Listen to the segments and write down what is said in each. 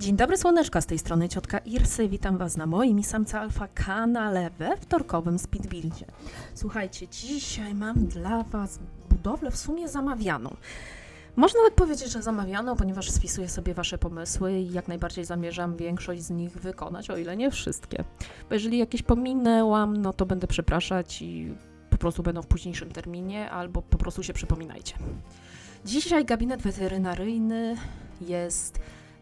Dzień dobry słoneczka, z tej strony ciotka Irsy. Witam Was na moim i Samca Alfa kanale we wtorkowym Speedbuildzie. Słuchajcie, dzisiaj mam dla Was budowlę w sumie zamawianą. Można tak powiedzieć, że zamawianą, ponieważ spisuję sobie Wasze pomysły i jak najbardziej zamierzam większość z nich wykonać, o ile nie wszystkie. Bo jeżeli jakieś pominęłam, no to będę przepraszać i po prostu będą w późniejszym terminie, albo po prostu się przypominajcie. Dzisiaj gabinet weterynaryjny jest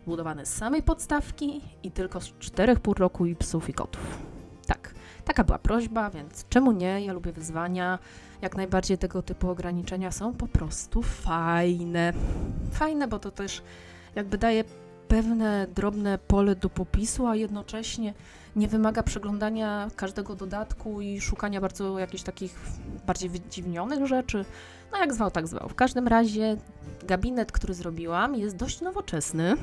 budowany z samej podstawki i tylko z czterech pół roku i psów i kotów. Tak, taka była prośba, więc czemu nie? Ja lubię wyzwania. Jak najbardziej tego typu ograniczenia są po prostu fajne. Fajne, bo to też jakby daje pewne drobne pole do popisu, a jednocześnie nie wymaga przeglądania każdego dodatku i szukania bardzo jakichś takich bardziej wydziwnionych rzeczy. No jak zwał, tak zwał. W każdym razie gabinet, który zrobiłam, jest dość nowoczesny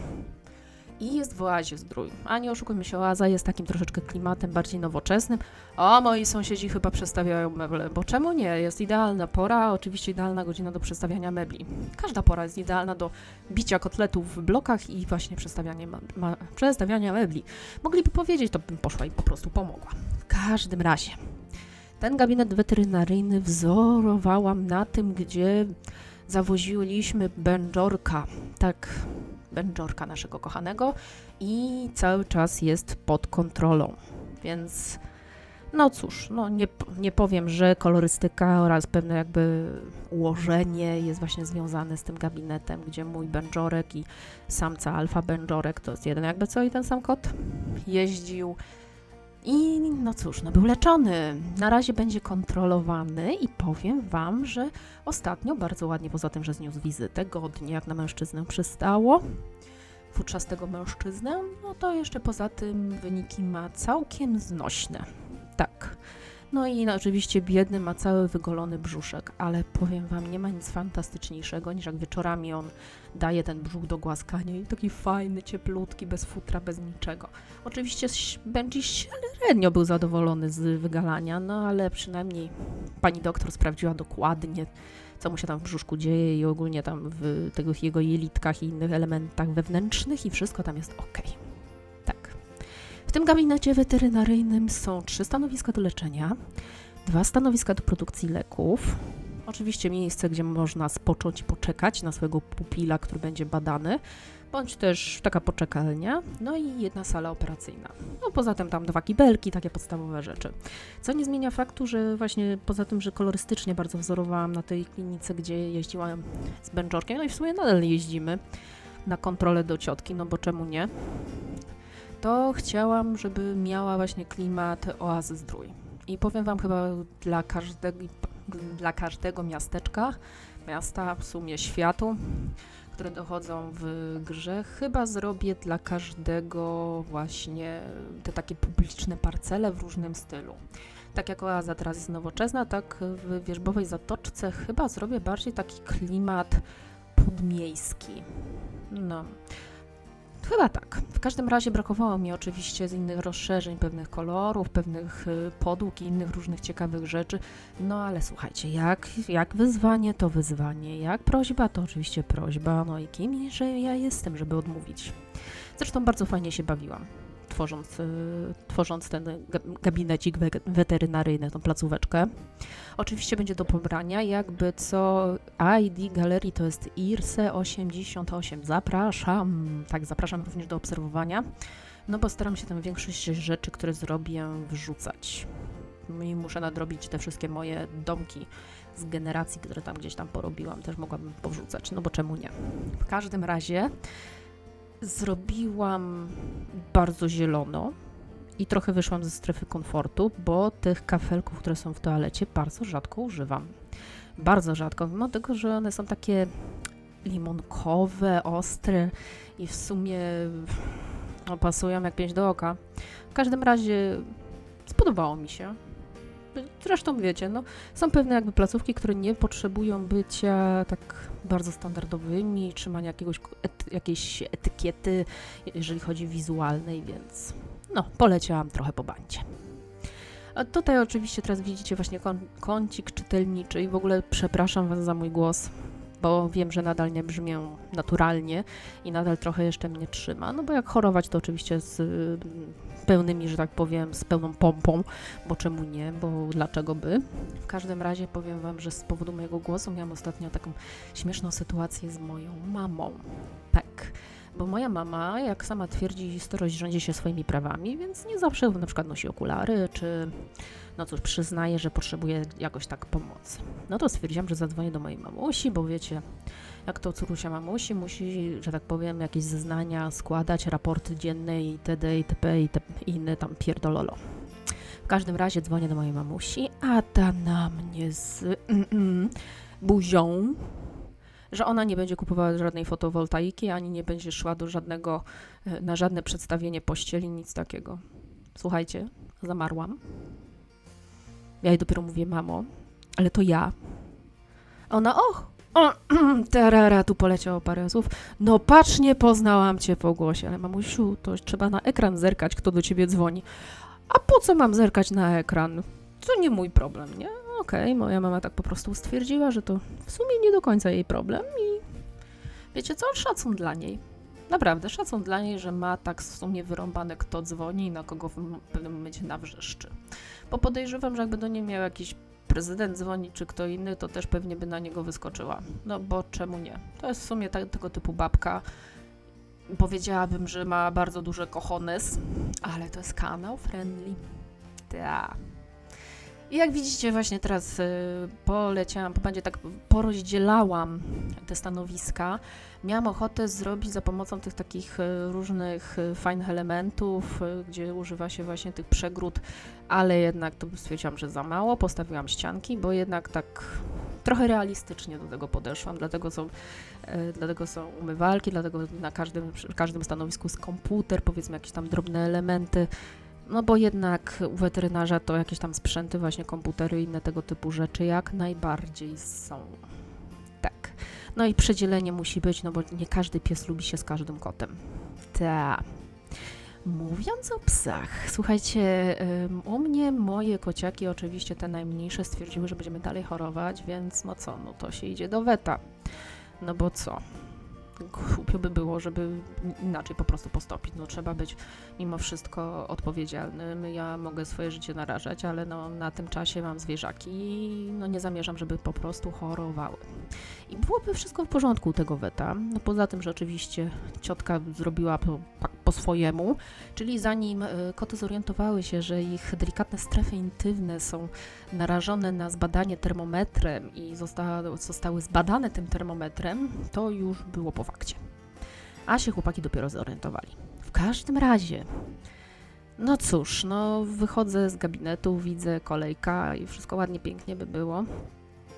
i jest w oazie zdrój. A nie oszukujmy się, oaza jest takim troszeczkę klimatem bardziej nowoczesnym. O, moi sąsiedzi chyba przestawiają meble, bo czemu nie? Jest idealna pora, oczywiście idealna godzina do przestawiania mebli. Każda pora jest idealna do bicia kotletów w blokach i właśnie przestawiania, przestawiania mebli. Mogliby powiedzieć, to bym poszła i po prostu pomogła. W każdym razie, ten gabinet weterynaryjny wzorowałam na tym, gdzie zawoziliśmy Będżorka. Tak, Będżorka naszego kochanego i cały czas jest pod kontrolą. Więc no cóż, no nie, nie powiem, że kolorystyka oraz pewne jakby ułożenie jest właśnie związane z tym gabinetem, gdzie mój Będżorek i samca alfa Będżorek to jest jeden jakby co i ten sam kot jeździł. I no cóż, no był leczony. Na razie będzie kontrolowany i powiem Wam, że ostatnio bardzo ładnie, poza tym, że zniósł wizytę, godnie jak na mężczyznę przystało, futrzastego mężczyznę, no to jeszcze poza tym wyniki ma całkiem znośne. Tak. No i no, oczywiście biedny ma cały wygolony brzuszek, ale powiem Wam, nie ma nic fantastyczniejszego niż jak wieczorami on daje ten brzuch do głaskania i taki fajny, cieplutki, bez futra, bez niczego. Oczywiście Benji średnio był zadowolony z wygalania, no ale przynajmniej pani doktor sprawdziła dokładnie, co mu się tam w brzuszku dzieje i ogólnie tam w tych jego jelitkach i innych elementach wewnętrznych i wszystko tam jest ok. Tym gabinecie weterynaryjnym są trzy stanowiska do leczenia, dwa stanowiska do produkcji leków, oczywiście miejsce, gdzie można spocząć i poczekać na swojego pupila, który będzie badany, bądź też taka poczekalnia, no i jedna sala operacyjna. No poza tym tam dwa kibelki, takie podstawowe rzeczy. Co nie zmienia faktu, że właśnie poza tym, że kolorystycznie bardzo wzorowałam na tej klinice, gdzie jeździłam z Będżorkiem, no i w sumie nadal jeździmy na kontrolę do ciotki, no bo czemu nie? To chciałam, żeby miała właśnie klimat oazy zdrój. I powiem Wam chyba dla każdego, dla każdego miasteczka, miasta, w sumie światu, które dochodzą w grze, chyba zrobię dla każdego właśnie te takie publiczne parcele w różnym stylu. Tak jak oaza teraz jest nowoczesna, tak w Wierzbowej Zatoczce chyba zrobię bardziej taki klimat podmiejski. No. Chyba tak. W każdym razie brakowało mi oczywiście z innych rozszerzeń, pewnych kolorów, pewnych y, podłóg i innych różnych ciekawych rzeczy. No ale słuchajcie, jak, jak wyzwanie, to wyzwanie. Jak prośba, to oczywiście prośba. No i kim że ja jestem, żeby odmówić. Zresztą bardzo fajnie się bawiłam. Tworząc, y, tworząc ten ga- gabinecik we- weterynaryjny, tą placóweczkę. Oczywiście będzie do pobrania, jakby co ID galerii to jest IRSE88. Zapraszam, tak, zapraszam również do obserwowania, no bo staram się tam większość rzeczy, które zrobię, wrzucać. No I muszę nadrobić te wszystkie moje domki z generacji, które tam gdzieś tam porobiłam, też mogłabym powrzucać, no bo czemu nie. W każdym razie zrobiłam bardzo zielono, i trochę wyszłam ze strefy komfortu, bo tych kafelków, które są w toalecie, bardzo rzadko używam. Bardzo rzadko, mimo tego, że one są takie limonkowe, ostre i w sumie no, pasują jak pięć do oka. W każdym razie spodobało mi się. Zresztą wiecie, no, są pewne jakby placówki, które nie potrzebują bycia tak bardzo standardowymi, trzymania jakiegoś, et, jakiejś etykiety, jeżeli chodzi wizualnej, więc no, poleciałam trochę po bandzie. A tutaj oczywiście teraz widzicie właśnie kącik czytelniczy i w ogóle przepraszam Was za mój głos. Bo wiem, że nadal nie brzmię naturalnie i nadal trochę jeszcze mnie trzyma. No bo jak chorować, to oczywiście z y, pełnymi, że tak powiem, z pełną pompą, bo czemu nie, bo dlaczego by. W każdym razie powiem Wam, że z powodu mojego głosu miałam ostatnio taką śmieszną sytuację z moją mamą. Tak. Bo moja mama, jak sama twierdzi, starość rządzi się swoimi prawami, więc nie zawsze na przykład nosi okulary, czy no cóż, przyznaje, że potrzebuje jakoś tak pomocy. No to stwierdziłam, że zadzwonię do mojej mamusi, bo wiecie, jak to córusia mamusi, musi, że tak powiem, jakieś zeznania składać, raporty dzienne itd., itp. i te inne tam pierdololo. W każdym razie dzwonię do mojej mamusi, a ta na mnie z mm, mm, buzią, że ona nie będzie kupowała żadnej fotowoltaiki, ani nie będzie szła do żadnego, e, na żadne przedstawienie pościeli, nic takiego. Słuchajcie, zamarłam. Ja jej dopiero mówię, mamo, ale to ja. Ona, och, o, tarara, tu poleciało parę słów. No patrz, nie poznałam cię po głosie, ale mamusiu, to trzeba na ekran zerkać, kto do ciebie dzwoni. A po co mam zerkać na ekran? To nie mój problem, nie? Okej, moja mama tak po prostu stwierdziła, że to w sumie nie do końca jej problem i wiecie co? Szacun dla niej. Naprawdę, szacun dla niej, że ma tak w sumie wyrąbane, kto dzwoni i na kogo w pewnym momencie nawrzeszczy. Bo podejrzewam, że jakby do niej miał jakiś prezydent dzwonić, czy kto inny, to też pewnie by na niego wyskoczyła. No bo czemu nie? To jest w sumie ta, tego typu babka. Powiedziałabym, że ma bardzo duże cojones, ale to jest kanał friendly. Ta. I jak widzicie, właśnie teraz y, poleciałam, będzie tak porozdzielałam te stanowiska. Miałam ochotę zrobić za pomocą tych takich y, różnych y, fajnych elementów, gdzie używa się właśnie tych przegród, ale jednak to stwierdziłam, że za mało. Postawiłam ścianki, bo jednak tak trochę realistycznie do tego podeszłam, dlatego są, e, dlatego są umywalki, dlatego na każdym, każdym stanowisku jest komputer, powiedzmy jakieś tam drobne elementy. No bo jednak u weterynarza to jakieś tam sprzęty, właśnie komputery i inne tego typu rzeczy jak najbardziej są. Tak. No i przedzielenie musi być, no bo nie każdy pies lubi się z każdym kotem. Ta. Mówiąc o psach, słuchajcie, u mnie moje kociaki, oczywiście te najmniejsze, stwierdziły, że będziemy dalej chorować, więc no co, no to się idzie do weta. No bo co? Głupio by było, żeby inaczej po prostu postopić. No trzeba być mimo wszystko odpowiedzialnym. Ja mogę swoje życie narażać, ale no na tym czasie mam zwierzaki i no nie zamierzam, żeby po prostu chorowały. I byłoby wszystko w porządku u tego weta. No poza tym, że oczywiście ciotka zrobiła swojemu, czyli zanim y, koty zorientowały się, że ich delikatne strefy intymne są narażone na zbadanie termometrem i zosta, zostały zbadane tym termometrem, to już było po fakcie. A się chłopaki dopiero zorientowali. W każdym razie, no cóż, no wychodzę z gabinetu, widzę kolejka i wszystko ładnie, pięknie by było.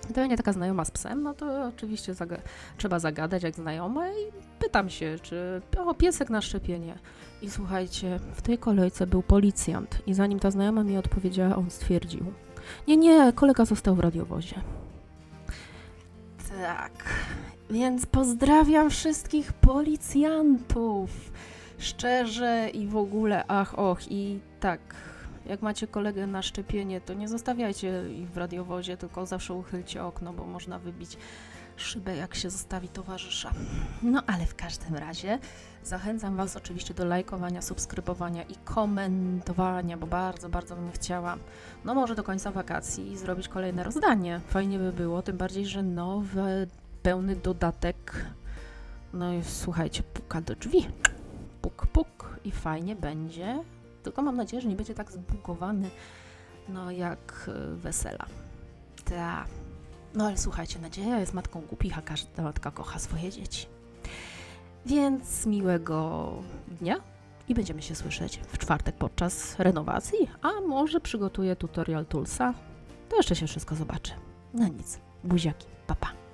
To będzie taka znajoma z psem, no to oczywiście zaga trzeba zagadać jak znajoma i pytam się, czy o, piesek na szczepienie. I słuchajcie, w tej kolejce był policjant i zanim ta znajoma mi odpowiedziała, on stwierdził, nie, nie, kolega został w radiowozie. Tak, więc pozdrawiam wszystkich policjantów. Szczerze i w ogóle, ach, och, i tak, jak macie kolegę na szczepienie, to nie zostawiajcie ich w radiowozie, tylko zawsze uchylcie okno, bo można wybić szybę, jak się zostawi towarzysza. No ale w każdym razie zachęcam Was oczywiście do lajkowania, subskrybowania i komentowania, bo bardzo, bardzo bym chciała, no może do końca wakacji zrobić kolejne rozdanie. Fajnie by było, tym bardziej, że nowy, pełny dodatek, no i słuchajcie, puka do drzwi. Puk, puk i fajnie będzie. Tylko mam nadzieję, że nie będzie tak zbugowany, no jak y, wesela. Ta. No ale słuchajcie, nadzieja jest matką głupich, a każda matka kocha swoje dzieci. Więc miłego dnia i będziemy się słyszeć w czwartek podczas renowacji, a może przygotuję tutorial Toolsa. To jeszcze się wszystko zobaczy. No nic, buziaki, papa. Pa.